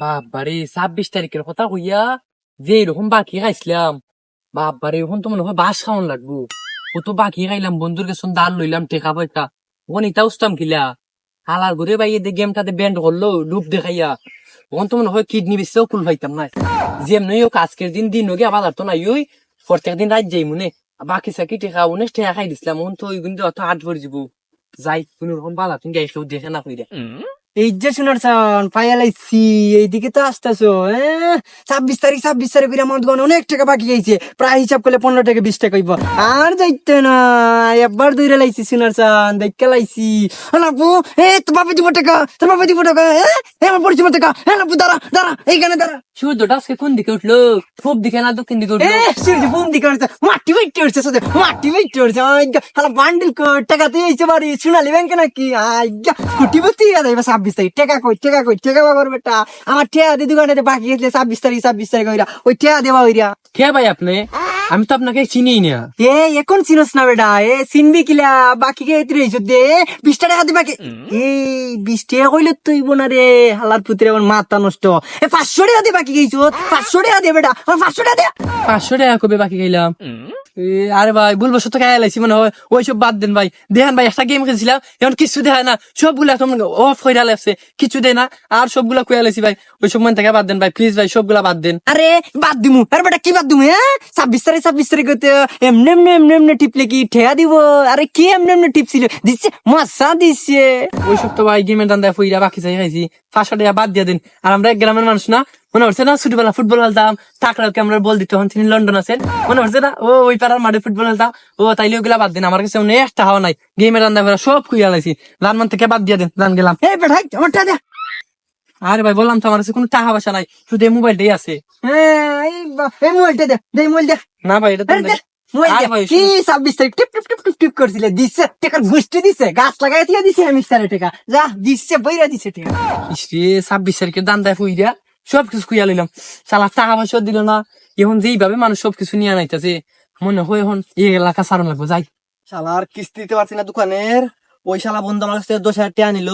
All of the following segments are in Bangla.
বাবারে ছাব্বিশ তারিখের কথা কইয়া যে এরকম বাকি খাইছিলাম। বাবারে এখন তো মনে হয় বাস খাওয়ান লাগবো। ও তো বাকি খাইলাম, বন্ধুর কাছে দাল লইলাম, টেকা পয়সা ওখান ইটা উস্তাম কিলা হালার ঘুরে বাইয়ে দিয়ে গেমটাতে ব্যান্ড করল, লুপ দেখাইয়া। ওখান তো মনে হয় কিডনি বেচতেও কুল পাইতাম না। যেমনি হোক, আজকের দিন দিন হোক, আবার তো নাই ওই। প্রত্যেক দিন রাত যাই মনে বাকি সাকি টেকা উনিশ টেকা খাই দিছিলাম। ওখান তো ওই কিন্তু অত হাট ভরে যাব যাই, কোন রকম বালা তুমি গাই কেউ দেখে না এই যে শোনার চান পাইয়ালাইছি এইদিকে তো আসতেছো ছাব্বিশ তারিখ ছাব্বিশ তারিখ আমার দোকানে অনেক টাকা বাকি গেছে প্রায় হিসাব করলে পনেরো টাকা, বিশ টাকা হইব। আর যাইতে না একবার দূরে লাইছি শোনার সান দেখতে লাইছি। লাপু, এ তোমার দিব টাকা তোমার দিব টাকা হ্যাঁ আমার পরিচয় টাকা হ্যাঁ লাপু, দাঁড়া দাঁড়া, এইখানে দাঁড়া। সূর্যটা আজকে কোন দিকে উঠল? খুব দিকে না দক্ষিণ দিকে উঠল? সূর্য বুম দিকে উঠছে। মাটি বাইতে উঠছে সাথে মাটি বাইতে উঠছে। হালা বান্ডিল টাকা দিয়ে এইছে বাড়ি। সোনালি ব্যাংকে নাকি? আইগা কোটি বতি গা দেবা ছাব্বিশ তারিখ। টাকা কই টাকা কই টাকা বাবার বেটা। আমার ঠেয়া দি দোকানে বাকি গেছে ছাব্বিশ তারিখ ছাব্বিশ তারিখ হইরা। ওই ঠেয়া দেওয়া হইরা। ঠেয়া ভাই আপনি? আমি তো আপনাকে চিনি না। এ এখন চিনস না বেটা। এ চিনবি কিলা? বাকি কে এতে রইছ দে। বিশ টাকা দিবা কে এই বিশ টাকা কইলে তুইব না রে। হালার পুত্রে আমার মাথা নষ্ট। এ পাঁচশো টাকা দিয়ে বাকি গেছ পাঁচশো টাকা দে বেটা। পাঁচশো টাকা দে। পাঁচশো টাকা কবে বাকি খাইলাম। এ, আরে ভাই ভুলবো সত্য খেয়ে লাইছি মনে হয় ওইসব বাদ দেন ভাই। দেখেন ভাই একটা গেম খেলছিলাম এখন কিছু দেখায় না। সবগুলা একদম অফ হয়ে লাগছে কিছু দেয় না আর সবগুলা কুয়া লাইছি ভাই। ওইসব মন থেকে বাদ দেন ভাই প্লিজ ভাই সবগুলা বাদ দেন। আরে বাদ দিমু। আরে বেটা কি বাদ দিমু হ্যাঁ ছাব্বিশ তারিখ ছাব্বিশ তারিখ হতে এমনি এমনি এমনি এমনি টিপলে কি ঠেয়া দিব? আরে কি এমনি এমনি টিপছিল? দিচ্ছে মশা দিচ্ছে ওইসব তো ভাই গেমের দান্দায় ফুইরা বাকি চাই খাইছি। পাঁচশো বাদ দিয়ে দিন। আর আমরা এক গ্রামের মানুষ না মনে হচ্ছে না ছোটবেলা ফুটবল খেলতাম টাকরাকে আমরা বল দিতে? হন তিনি লন্ডন আছেন। মনে হচ্ছে না ও ওই পাড়ার মাঠে ফুটবল খেলতাম। ও তাইলে ওগুলা বাদ দিন আমার কাছে অনেক একটা হাওয়া নাই। গেমের দান্দা ফেরা সব খুইয়া লাইছি। রানমান থেকে বাদ দিয়ে দিন? রান গেলাম। এই আমার আরে ভাই বললাম তো আমার কাছে কোনো টাকা পয়সা নাই শুধু এই মোবাইলটাই আছে। হ্যাঁ এই বা- মোবাইলটা দে দে মোবাইল দে না ভাই এটা কি ছাব্বিশ তারিখ? টিপ টিপ টিপ টিপ টিপ করছিলে দিচ্ছে টাকার দিছে গাছ লাগাই দিয়ে দিছে আমি সারে টাকা। যা দিচ্ছে বইরা দিছে টাকা। ছাব্বিশ তারিখের দান্দায় ফুইরা। সব কিছু খুইয়া লইলাম সালা টাকা পয়সা দিল না এখন যেইভাবে মানুষ সবকিছু নিয়ে আনাইতেছে মনে হয় এখন এই এলাকা সারণ লাগবো যাই শালার কিস্তি দিতে পারছি না দোকানের ওই শালা বন্ধু আমার দশ হাজার টাকা নিল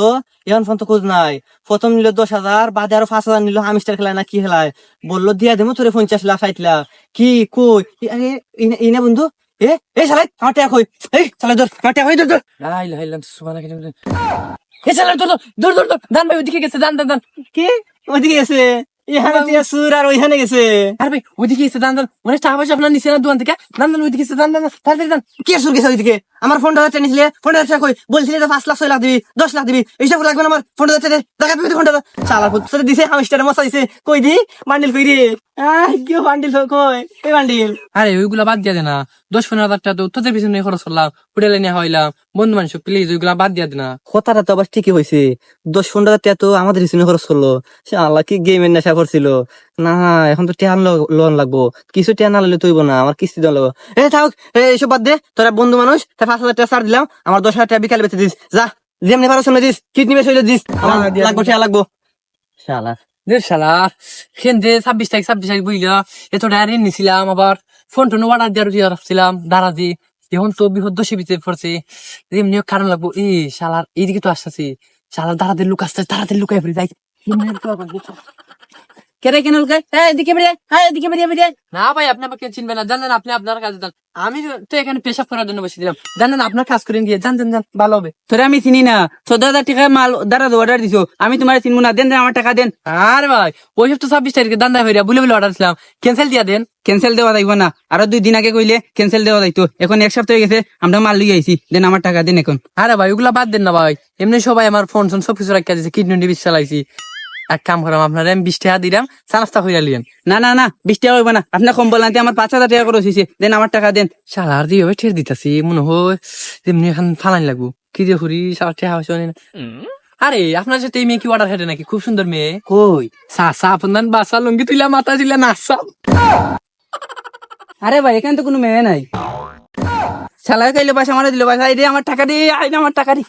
এখন ফোন তো খোঁজ নাই প্রথম নিল দশ হাজার বাদে আরও পাঁচ হাজার নিল হামিস্টার খেলায় না কি খেলায় বলল দিয়া দেবো তোরে পঞ্চাশ লাখ ষাট লাখ কি কই এ- আরে এই না বন্ধু এ এই শালাই আমার টাকা কই এই শালা ধর আমার টাকা কই ধর ধর। লাই লাই সুবহানাকা এ দৌড় দৌড় দান ভাই ওদিকে গেছে দান দান দান। কি? ওইদিকে গেছে। এখানে দিয়া সুর আর ওইখানে গেছে। আর ভাই ওদিকে গেছে দান দান। অনেক টাকা পয়সা আপনার নিচে না দোকান থেকে? দান দান ওইদিকে গেছে দান দান, তাড়াতাড়ি দান। কে সুর গেছে ওইদিকে? আমার হাতে নিছিলে ফোনটা হাতে কই? বলছিলে তো পাঁচ লাখ ছয় লাখ দিবি দশ লাখ দিবি এইসব লাগবে না আমার ফোনটা হাতে দেখা দিবি ফোনটা চালার পুত্র দিছে হামিস্টারে মশা দিছে। কই দি? বান্ডিল কই রে আহ কি বান্ডিল কই? এই বান্ডিল আরে ওইগুলা বাদ দিয়া দে না। দশ পনেরো হাজার টাকা তো তোদের পিছনে খরচ করলাম হোটেলে নিয়ে হইলাম। বন্ধু মানুষ প্লিজ ওইগুলা বাদ দিয়া দে না। কথাটা তো আবার ঠিকই হয়েছে দশ পনেরো হাজার টাকা তো আমাদের পিছনে খরচ করল। সে আল্লাহ কি গেমের নেশা করছিল। না এখন তো টেয়ার লোন লাগবো। কিছু টেয়ার না লাগলে তুইব না আমার কিস্তি দেওয়া লাগবো। এ থাক এইসব বাদ দে। তোরা বন্ধু মানুষ পাঁচ হাজার টাকা ছাড় দিলাম আমার দশ হাজার টাকা বিকালে বেঁচে দিস। যা যেমনি পারো শুনে দিস। কিডনি বেশ হইলে দিস। আমার লাগবো। লাগবো। শালা। শালা সেন যে ছাব্বিশ তারিখ ছাব্বিশ তারিখ বুঝলা এত ডায়ারি নিছিলাম আবার। ফোন টোন অর্ডার দেওয়ার দিয়ে রাখছিলাম দাঁড়া দি। এখন তো পড়ছে। এমনি কারণ লাগবো। এই শালার এইদিকে তো আসতেছি। শালার লুক আসতে তাড়াতাড়ি লুকাই যাই। কেরে কেন হ্যাঁ এদিকে বেরিয়ে হ্যাঁ এদিকে বেরিয়ে বেরিয়ে না ভাই আপনি আমাকে চিনবেন না। জানেন আপনি আপনার কাজে যান। আমি তো এখানে পেশাব করার জন্য বসে দিলাম জানেন আপনার কাজ করেন গিয়ে। জান জান জান ভালো হবে। তোরা আমি চিনি না। চোদ্দ হাজার টাকা মাল দ্বারা অর্ডার দিছো। আমি তোমার চিনবো না। দেন দেন আমার টাকা দেন। আরে ভাই ওইসব তো ছাব্বিশ তারিখে দান্দা হইয়া বলে বলে অর্ডার দিলাম ক্যান্সেল দিয়া দেন। ক্যান্সেল দেওয়া যাইব না। আরও দুই দিন আগে কইলে ক্যান্সেল দেওয়া যাইতো। এখন এক সপ্তাহ হয়ে গেছে আমরা মাল লিয়ে আইছি। দেন আমার টাকা দেন এখন। আরে ভাই ওগুলা বাদ দেন না ভাই। এমনি সবাই আমার ফোন ফোন সবকিছু রাখিয়া দিচ্ছে কিডনি ডিবিস চালাইছি। এক কাম করাম আপনার আমি বিশ টাকা দিলাম চানাস্তা হইয়া লিয়েন। না না না বিশ টাকা হইব না। আপনার কম বললাম আমার পাঁচ হাজার টাকা করে হয়েছে দেন আমার টাকা দেন। শালার দিয়ে হবে ঠের দিতাছি মনে হয় এমনি এখন ফালাইন লাগবো। কি দিয়ে হরি শালা ঠেয়া হয়েছে না। আরে আপনার সাথে এই মেয়ে কি অর্ডার হেঁটে নাকি? খুব সুন্দর মেয়ে। কই? সাসা আপনার বাসা লুঙ্গি তুইলা মাথা দিলা নাচা আরে ভাই এখানে তো কোনো মেয়ে নাই। শালা খাইলে বাসা মারা দিল বাসা আই রে আমার টাকা দে আই না আমার টাকা দে।